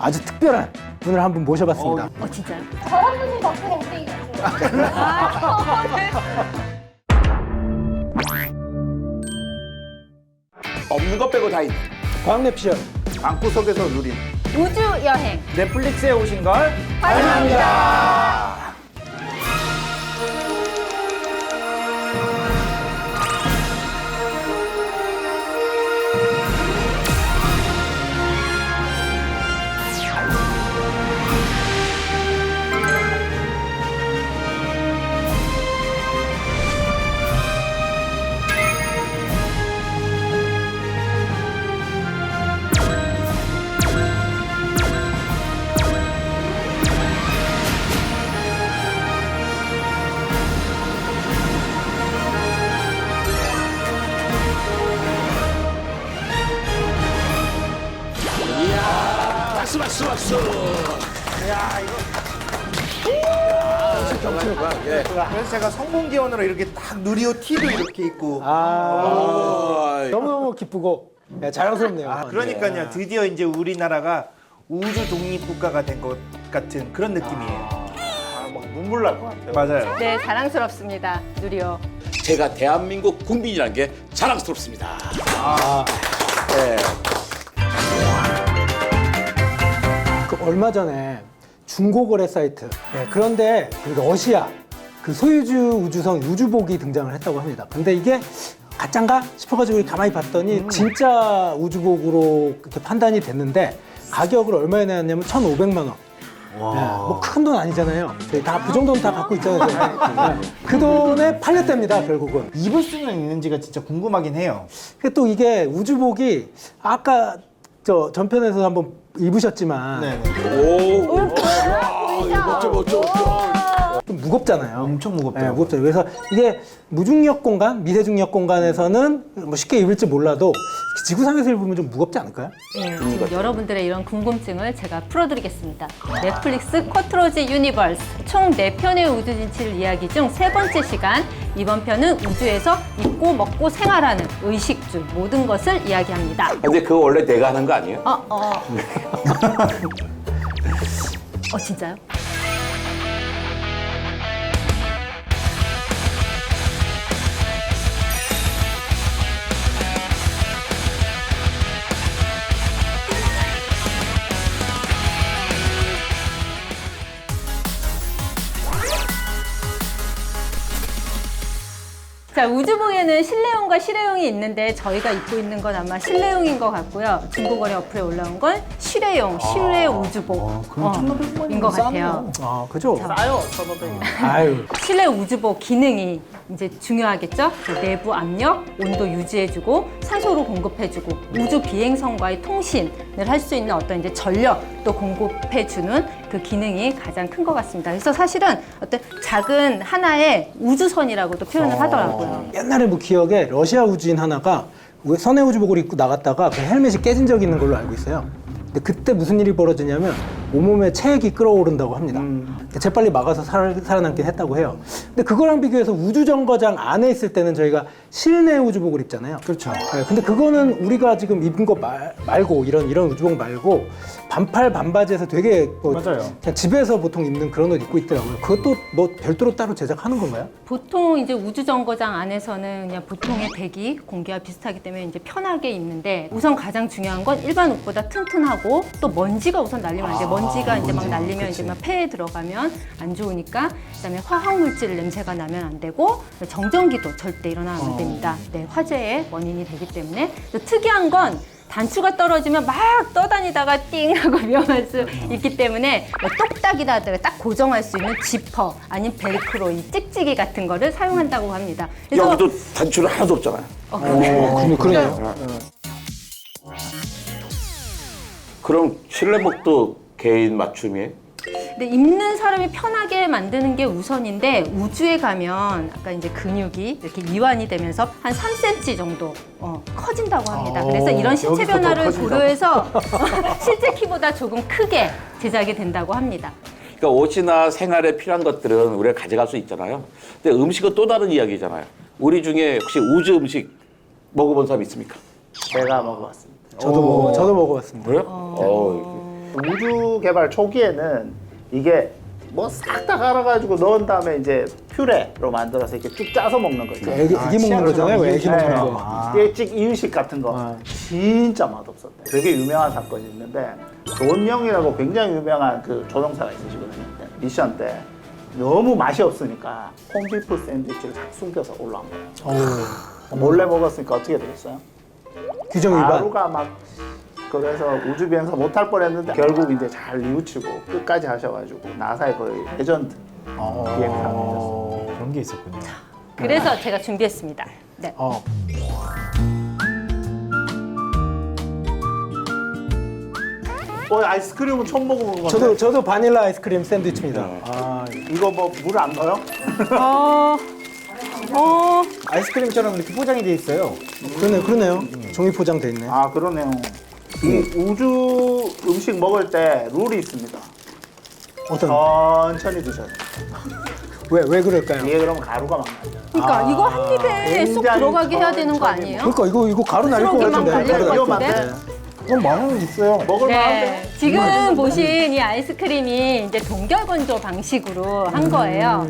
아주 특별한 분을 한 분 모셔봤습니다. 어 진짜요? 저런 분이 덕분에 우리 없는 것 빼고 다 있는 광래 피셜 방구석에서 누린 우주 여행 넷플릭스에 오신 걸 환영합니다. 그래서 제가 성공 기원으로 이렇게 딱 누리호 티도 이렇게 입고. 아, 너무너무 기쁘고. 네, 자랑스럽네요. 아, 그러니까요. 드디어 이제 우리나라가 우주 독립 국가가 된 것 같은 그런 느낌이에요. 막 눈물 날 것 같아요. 맞아요. 네 자랑스럽습니다. 누리요. 제가 대한민국 국민이라는 게 자랑스럽습니다. 아, 네. 그 얼마 전에 중고거래 사이트 네, 그런데 그 러시아 그 소유주 우주선 우주복이 등장을 했다고 합니다. 근데 이게 가짠가 싶어가지고 가만히 봤더니 진짜 우주복으로 그렇게 판단이 됐는데 가격을 얼마에 내놨냐면 1,500만 원. 뭐큰 돈 아니잖아요. 저희 다 그 정도는 다 갖고 있잖아요. 네. 그 돈에 팔렸답니다, 결국은. 입을 수는 있는지가 진짜 궁금하긴 해요 근데 또 이게 우주복이 아까 저 전편에서 한번 입으셨지만. 네네. 오. 멋져 멋져 멋져. 좀 무겁잖아요. 엄청 무겁더라고요. 네, 무겁죠. 그래서 이게 무중력 공간, 미세중력 공간에서는 뭐 쉽게 입을지 몰라도 지구상에서 입으면 좀 무겁지 않을까요? 네, 지금 여러분들의 이런 궁금증을 제가 풀어드리겠습니다. 넷플릭스 쿼트로지 유니버스 총 네편의 우주 진치를 이야기 중 세 번째 시간 이번 편은 우주에서 입고 먹고 생활하는 의식주 모든 것을 이야기합니다. 근데 그거 원래 내가 하는 거 아니에요? 어, 어. 어, 진짜요? 자, 우주봉에는 실내용과 실외용이 있는데 저희가 입고 있는 건 아마 실내용인 것 같고요. 중고거래 어플에 올라온 건 실외용, 실외 우주복. 어, 인것 같아요. 아, 그죠? 싸요 1,500원 아유. 실내 우주복 기능이 이제 중요하겠죠? 그 내부 압력, 온도 유지해주고 산소로 공급해주고 우주 비행선과의 통신을 할 수 있는 어떤 이제 전력도 공급해주는 그 기능이 가장 큰 것 같습니다. 그래서 사실은 어떤 작은 하나의 우주선이라고도 표현을 하더라고요. 옛날에 뭐 기억에 러시아 우주인 하나가 왜 선해 우주복을 입고 나갔다가 그 헬멧이 깨진 적이 있는 걸로 알고 있어요. 근데 그때 무슨 일이 벌어지냐면 온몸에 체액이 끌어오른다고 합니다. 재빨리 막아서 살, 살아남긴 했다고 해요. 근데 그거랑 비교해서 우주정거장 안에 있을 때는 저희가 실내 우주복을 입잖아요. 그렇죠 네, 근데 그거는 우리가 지금 입은 거 말, 말고 이런 이런 우주복 말고 반팔 반바지에서 되게 뭐 맞아요. 그냥 집에서 보통 입는 그런 옷 입고 있더라고요. 그것도 뭐 별도로 따로 제작하는 건가요? 보통 이제 우주 정거장 안에서는 그냥 보통의 배기 공기와 비슷하기 때문에 이제 편하게 입는데 우선 가장 중요한 건 일반 옷보다 튼튼하고 또 먼지가 우선 날리면 안 돼. 먼지가 이제 막 날리면 이제 막 폐에 들어가면 안 좋으니까 그다음에 화학 물질 냄새가 나면 안 되고 정전기도 절대 일어나면 안 됩니다. 네, 화재의 원인이 되기 때문에 또 특이한 건 단추가 떨어지면 막 떠다니다가 띵 하고 위험할 수 있기 때문에 뭐 똑딱이라든가 딱 고정할 수 있는 지퍼 아니면 벨크로 이 찍찍이 같은 거를 사용한다고 합니다. 그래서 여기도 단추는 하나도 없잖아요 어, 그러- 그러네요. 그럼 실내복도 개인 맞춤이에요? 근데 입는 사람이 편하게 만드는 게 우선인데 우주에 가면 아까 이제 근육이 이렇게 이완이 되면서 한 3cm 정도 어, 커진다고 합니다. 그래서 이런 신체 여기서 더 변화를 커진다고? 고려해서 실제 키보다 조금 크게 제작이 된다고 합니다. 그러니까 옷이나 생활에 필요한 것들은 우리가 가져갈 수 있잖아요 근데 음식은 또 다른 이야기잖아요 우리 중에 혹시 우주 음식 먹어본 사람 있습니까? 제가 먹어봤습니다 저도 먹어, 저도 먹어봤습니다. 그래요? 어. 우주 개발 초기에는 이게 뭐 싹 다 갈아가지고 넣은 다음에 이제 퓨레로 만들어서 이렇게 쭉 짜서 먹는 거 있죠. 애기, 애기 먹는 거잖아요. 애기 먹는 네. 거. 아. 일찍 이유식 같은 거 아. 진짜 맛없었대. 되게 유명한 사건이 있는데 존영이라고 굉장히 유명한 그 조종사가 있으시거든요. 미션 때 너무 맛이 없으니까 콩비프 샌드위치를 싹 숨겨서 올라온 거예요. 몰래 먹었으니까 어떻게 되겠어요? 규정 위반. 하루가 막 그래서 우주 비행사 못 할 뻔했는데 결국 이제 잘 뉘우치고 끝까지 하셔가지고 나사의 거의 레전드 비행사 되셨어요. 그런 게 있었군요. 그래서 제가 준비했습니다. 네. 어. 어, 아이스크림은 처음 먹어본 건데 저도 저도 바닐라 아이스크림 샌드위치입니다. 아, 이거 뭐 물 안 넣어요? 어, 어, 아이스크림처럼 이렇게 포장이 돼 있어요. 그러네요. 그러네요. 종이 포장돼 있네. 아 그러네요. 이 우주 음식 먹을 때 룰이 있습니다. 어떤 천천히 드셔야 돼요. 왜 왜 그럴까요? 이게 그러면 가루가 막 나죠. 그러니까 이거 한 입에 쏙 굉장히 들어가게 해야 되는 거 천천히 아니에요? 그러니까 이거 이거 가루 날릴 것 스러기만 같은데. 가루 것 같은데? 같은데. 그럼 만원 있어요. 먹을 만한데. 네. 지금 보신 이 아이스크림이 이제 동결 건조 방식으로 한 거예요.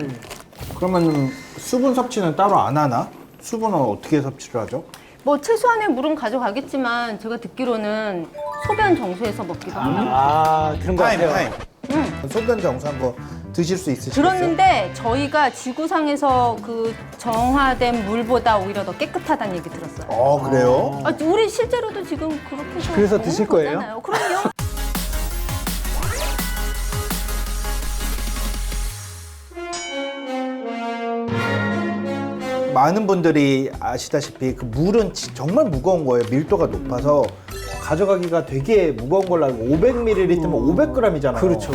그러면 수분 섭취는 따로 안 하나? 수분은 어떻게 섭취를 하죠? 뭐 최소한의 물은 가져가겠지만 제가 듣기로는 소변 정수해서 먹기도 하고 아 그런 거 타임 같아요. 타임. 소변 정수한 거 드실 수 있으시겠어요? 들었는데 저희가 지구상에서 그 정화된 물보다 오히려 더 깨끗하다는 얘기 들었어요. 어 그래요? 아, 우리 실제로도 지금 그렇게 해서 그래서 먹는 드실 거예요? 거잖아요. 그럼요. 많은 분들이 아시다시피 그 물은 지- 정말 무거운 거예요. 밀도가 높아서 가져가기가 되게 무거운 걸로 알고 500ml면 500g이잖아요. 그렇죠.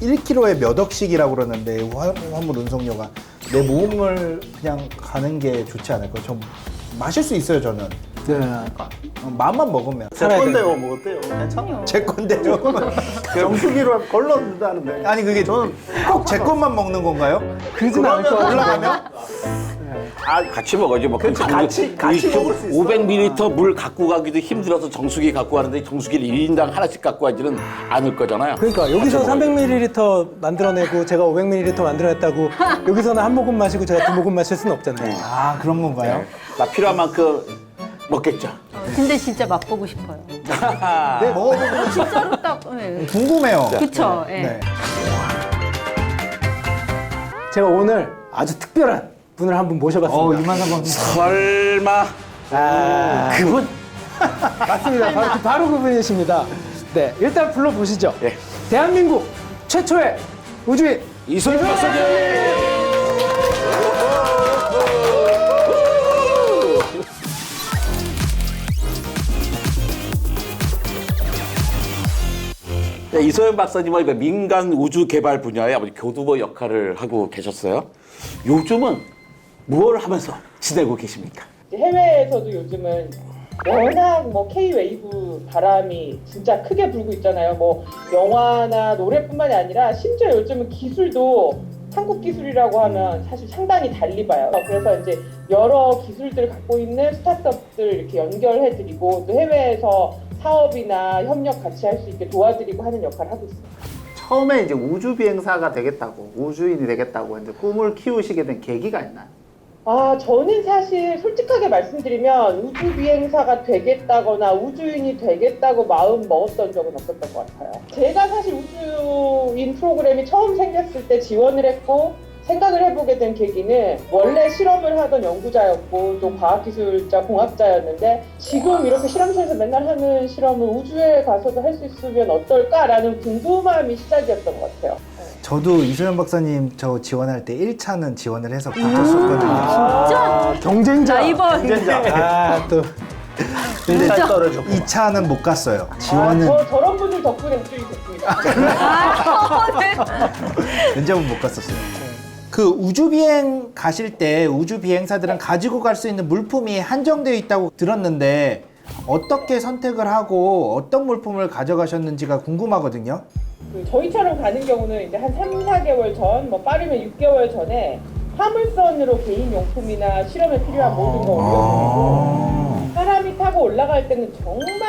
1kg에 몇 억씩이라고 그러는데 화- 화물 운송료가 내 몸을 그냥 가는 게 좋지 않을까요? 좀 마실 수 있어요 저는 네. 어, 마음만 먹으면 제 살아야 건데요, 뭐 어때요? 괜찮아요. 제 건데요. 정수기로 걸러준다는데. 아니 그게 저는 꼭 제 것만 먹는 건가요? 그러진 않을 것 같은데. 올라가면 아, 같이 먹어야지. 뭐 그렇지, 그 같이- 같이 그 먹을 수 있어. 500ml 물 갖고 가기도 힘들어서 정수기 갖고 가는데 정수기를 1인당 하나씩 갖고 가지는 않을 거잖아요. 그러니까 여기서 같이 먹어야지. 300ml 만들어내고 제가 500ml 만들어냈다고 여기서는 한 모금 마시고 제가 두 모금 마실 수는 없잖아요. 아 그런 건가요? 나 필요한 만큼 먹겠죠. 근데 진짜 맛보고 싶어요. 네 먹어보고 진짜로 딱, 네. 궁금해요. 그쵸. 예. 네. 제가 오늘 아주 특별한 분을 한 분 모셔봤습니다. 어 이만한 건 설마 아, 그분? 맞습니다. 바로, 그- 바로 그분이십니다. 네, 일단 불러보시죠. 예. 대한민국 최초의 우주인 이소영 박사님. 이소영 박사님은 민간 우주 개발 분야의 아버지 교두보 역할을 하고 계셨어요. 요즘은 무엇을 하면서 지내고 계십니까? 해외에서도 요즘은 워낙 뭐 K 웨이브 바람이 진짜 크게 불고 있잖아요. 뭐 영화나 노래뿐만이 아니라 심지어 요즘은 기술도 한국 기술이라고 하면 사실 상당히 달리 봐요. 그래서 이제 여러 기술들을 갖고 있는 스타트업들 이렇게 연결해드리고 또 해외에서 사업이나 협력 같이 할 수 있게 도와드리고 하는 역할을 하고 있습니다. 처음에 이제 우주 비행사가 되겠다고, 우주인이 되겠다고 이제 꿈을 키우시게 된 계기가 있나요? 아, 저는 사실 솔직하게 말씀드리면 우주 비행사가 되겠다거나 우주인이 되겠다고 마음 먹었던 적은 없었던 것 같아요. 제가 사실 우주인 프로그램이 처음 생겼을 때 지원을 했고 생각을 해보게 된 계기는 원래 실험을 하던 연구자였고 또 과학기술자 공학자였는데 지금 이렇게 실험실에서 맨날 하는 실험을 우주에 가서도 할 수 있으면 어떨까라는 궁금함이 시작이었던 것 같아요. 저도 이소연 박사님 저 지원할 때 1차는 지원을 해서 붙었었거든요. 아, 경쟁자. 라이벌. 아, 또. 근데 떨어졌고. 2차는 못 갔어요. 아, 지원은 저, 저런 분들 덕분에 우주인이 됐습니다. 아, 네. 면접은 못 갔었어요. 그 우주 비행 가실 때 우주 비행사들은 가지고 갈 수 있는 물품이 한정되어 있다고 들었는데 어떻게 선택을 하고 어떤 물품을 가져가셨는지가 궁금하거든요. 그 저희처럼 가는 경우는 이제 한 3, 4개월 전, 뭐 빠르면 6개월 전에 화물선으로 개인 용품이나 실험에 필요한 모든 거 올려드리고 사람이 타고 올라갈 때는 정말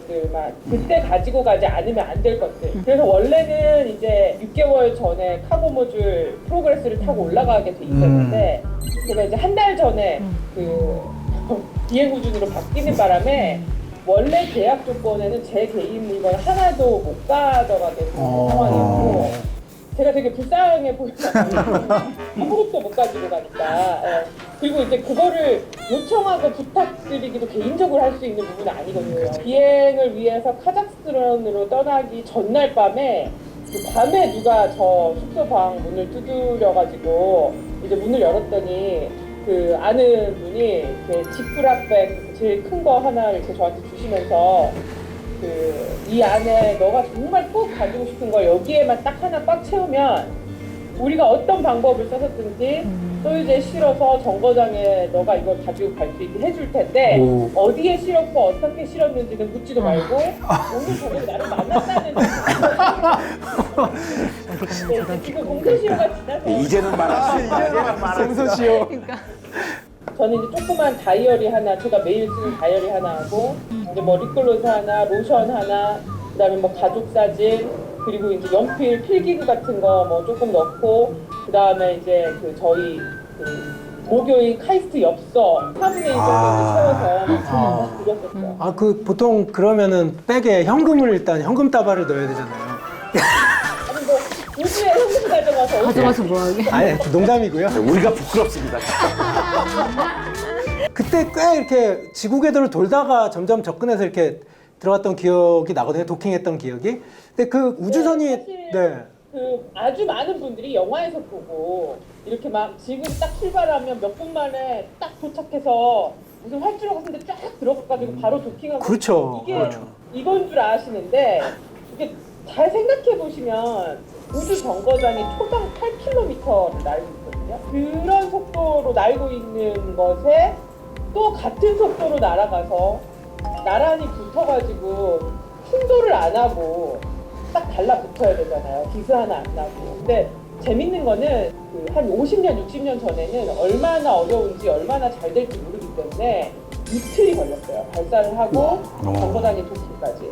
것들만 그때 가지고 가지 않으면 안 될 것들. 그래서 원래는 이제 6개월 전에 카고 모듈 프로그레스를 타고 올라가게 돼 있었는데 제가 이제 한 달 전에 그 비행 우준으로 바뀌는 바람에 원래 계약 조건에는 제 개인 물건 하나도 못 가져가게 되는 어. 상황이었고 제가 되게 불쌍해 보였어요. 아무것도 못 가지고 가니까. 예. 그리고 이제 그거를 요청하고 부탁드리기도 개인적으로 할 수 있는 부분은 아니거든요. 비행을 위해서 카자흐스탄으로 떠나기 전날 밤에 그 밤에 누가 저 숙소 방 문을 두드려가지고 이제 문을 열었더니 그 아는 분이 그 지프라백 제일 큰 거 하나 이렇게 저한테 주시면서 그 이 안에 너가 정말 꼭 가지고 싶은 걸 여기에만 딱 하나 꽉 채우면 우리가 어떤 방법을 써서든지 소유주에 실어서 정거장에 너가 이걸 가지고 갈 수 있게 해줄 텐데 오. 어디에 실었고 어떻게 실었는지는 묻지도 말고 오늘 저녁에 나를 만났다는 네, 지금 공소시효가 지나서 이제는 말할 수 있다. 생소시효. 저는 이제 조그만 다이어리 하나, 제가 매일 쓰는 다이어리 하나 하고, 이제 뭐 립글로즈 하나, 로션 하나, 그 다음에 뭐 가족 사진, 그리고 이제 연필, 필기구 같은 거 뭐 조금 넣고, 그 다음에 이제 그 저희 그 모교인 카이스트 엽서 4분의 1 정도 아. 채워서 드렸었어요. 아, 그 보통 그러면은 백에 현금을 일단 현금 다발을 넣어야 되잖아요. 아니 뭐 우주에 현금 가져가서 어디 가져가서 뭐하게? 아니, 농담이고요. 우리가 부끄럽습니다. 그때 꽤 이렇게 지구 궤도를 돌다가 점점 접근해서 이렇게 들어갔던 기억이 나거든요. 도킹했던 기억이. 근데 그 우주선이 네, 사실- 네. 그 아주 많은 분들이 영화에서 보고 이렇게 막 지금 딱 출발하면 몇 분 만에 딱 도착해서 무슨 활주로가 같은데 쫙 들어가가지고 바로 도킹하고 그렇죠. 이게 그렇죠. 이건 줄 아시는데 이게 잘 생각해 보시면 우주 정거장이 초당 8km를 날고 있거든요. 그런 속도로 날고 있는 것에 또 같은 속도로 날아가서 나란히 붙어가지고 충돌을 안 하고 딱 달라붙어야 되잖아요. 기스 하나 안 나고. 근데 재밌는 거는 그 한 50년, 60년 전에는 얼마나 어려운지 얼마나 잘 될지 모르기 때문에 이틀이 걸렸어요. 발사를 하고 정거장에 도착까지.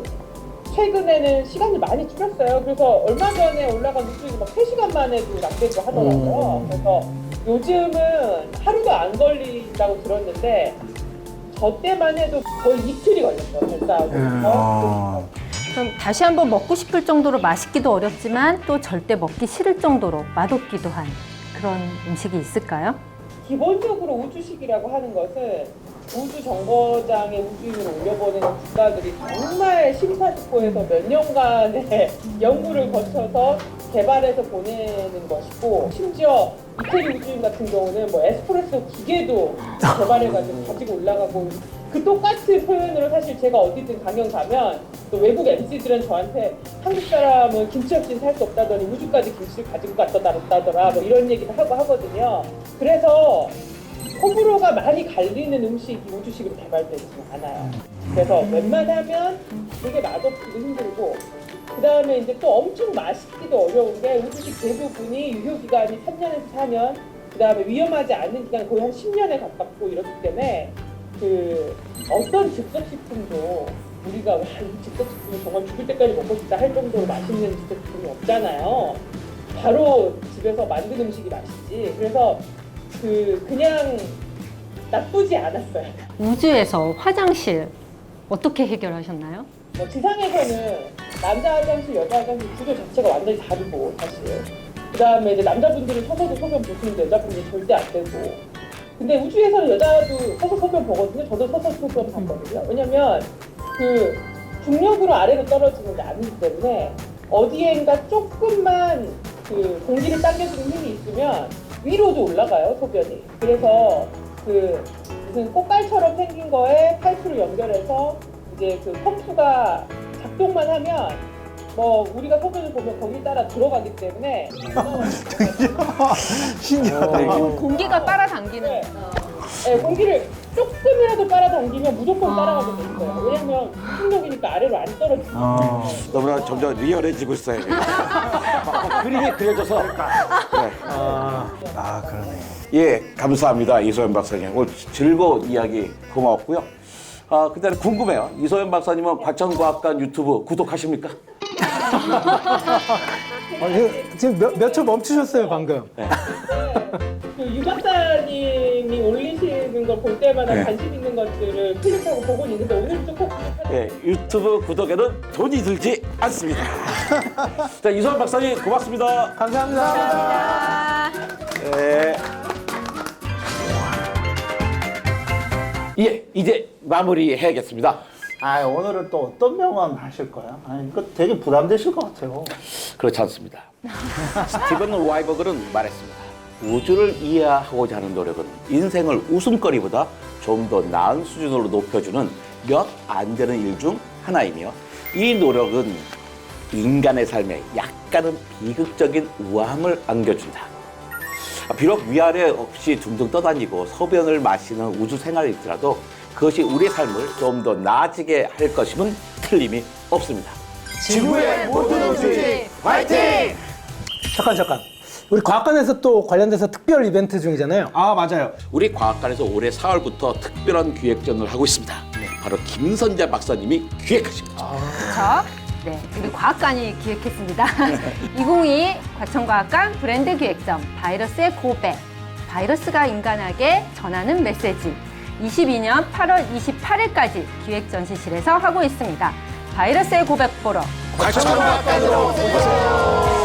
최근에는 시간이 많이 줄였어요. 그래서 얼마 전에 올라간 우주기 막 3시간 만에도 낙되고 하더라고요. 그래서 요즘은 하루도 안 걸린다고 들었는데 저 때만 해도 거의 이틀이 걸렸어요. 발사하고. 아. 그럼 다시 한번 먹고 싶을 정도로 맛있기도 어렵지만 또 절대 먹기 싫을 정도로 맛없기도 한 그런 음식이 있을까요? 기본적으로 우주식이라고 하는 것은 우주 정거장에 우주인을 올려보내는 국가들이 정말 심사숙고해서 몇 년간의 연구를 거쳐서 개발해서 보내는 것이고 심지어 이태리 우주인 같은 경우는 뭐 에스프레소 기계도 개발해가지고 가지고 올라가고 그 똑같은 표현으로 사실 제가 어디든 강연 가면 또 외국 MC들은 저한테 한국 사람은 김치 없이는 살수 없다더니 우주까지 김치를 가지고 갔다더라 뭐 이런 얘기도 하고 하거든요. 그래서 호불호가 많이 갈리는 음식이 우주식으로 개발되지는 않아요. 그래서 웬만하면 되게 맛없기도 힘들고 그 다음에 이제 또 엄청 맛있기도 어려운 게 우주식 대부분이 유효기간이 3년에서 4년 그 다음에 위험하지 않은 기간 거의 한 10년에 가깝고 이렇기 때문에 그 어떤 즉석식품도 우리가 와, 이 즉석식품이 정말 죽을 때까지 먹고 싶다 할 정도로 맛있는 즉석식품이 없잖아요. 바로 집에서 만든 음식이 맛있지. 그래서 그 그냥 나쁘지 않았어요. 우주에서 화장실 어떻게 해결하셨나요? 뭐 지상에서는 남자 화장실, 여자 화장실 구조 자체가 완전히 다르고 사실. 그 다음에 이제 남자분들은 서서도 소변 보시는데 여자분들은 절대 안 되고. 근데 우주에서는 여자도 서서 소변 보거든요. 저도 서서 소변 봤거든요. 왜냐면 그 중력으로 아래로 떨어지는 게 아니기 때문에 어디엔가 조금만 그 공기를 당겨주는 힘이 있으면 위로도 올라가요 소변이. 그래서 그 무슨 꽃갈처럼 생긴 거에 파이프를 연결해서 이제 그 펌프가 작동만 하면 뭐 우리가 소변을 보면 거기 따라 들어가기 때문에 공기가 빨아당기는 네. 네, 공기를 조금이라도 빨아당기면 무조건 따라가게 돼 있어요. 왜냐면 충격이니까 아래로 안 떨어지고. 어. 너무나 점점 리얼해지고 있어요. 막 그림이 그려져서. 네. 아 그러네. 예, 감사합니다. 이소연 박사님. 오늘 즐거운 이야기 고마웠고요. 아, 근데 궁금해요. 이소연 박사님은 과천과학관 유튜브 구독하십니까? 어, 이거 지금 몇초 멈추셨어요 방금. 그 유 박사님이 올리시는 걸 볼 때마다 네. 관심 있는 것들을 클릭하고 보고 있는데 오늘 좀꼭 예, 유튜브 구독에는 돈이 들지 않습니다. 자, 이소연 박사님 고맙습니다. 감사합니다. 네. 예, 이제 마무리해야겠습니다. 아 오늘은 또 어떤 명언 하실 거야? 아 이거 되게 부담되실 것 같아요. 그렇지 않습니다. 스티븐 와이버글은 말했습니다. 우주를 이해하고자 하는 노력은 인생을 웃음거리보다 좀 더 나은 수준으로 높여주는 몇 안 되는 일 중 하나이며 이 노력은 인간의 삶에 약간은 비극적인 우아함을 안겨준다. 비록 위아래 없이 둥둥 떠다니고 소변을 마시는 우주 생활일지라도 그것이 우리의 삶을 좀 더 나아지게 할 것임은 틀림이 없습니다. 지구의 모든 우주인 화이팅! 잠깐 잠깐. 우리 과학관에서 또 관련돼서 특별 이벤트 중이잖아요. 아 맞아요. 우리 과학관에서 올해 4월부터 특별한 기획전을 하고 있습니다. 바로 김선재 박사님이 기획하신 거죠. 그렇죠? 네, 우리 과학관이 기획했습니다. 2022 과천과학관 브랜드 기획전 바이러스의 고백 바이러스가 인간에게 전하는 메시지 22년 8월 28일까지 기획전시실에서 하고 있습니다. 바이러스의 고백 보러 과천과학관으로 오세요.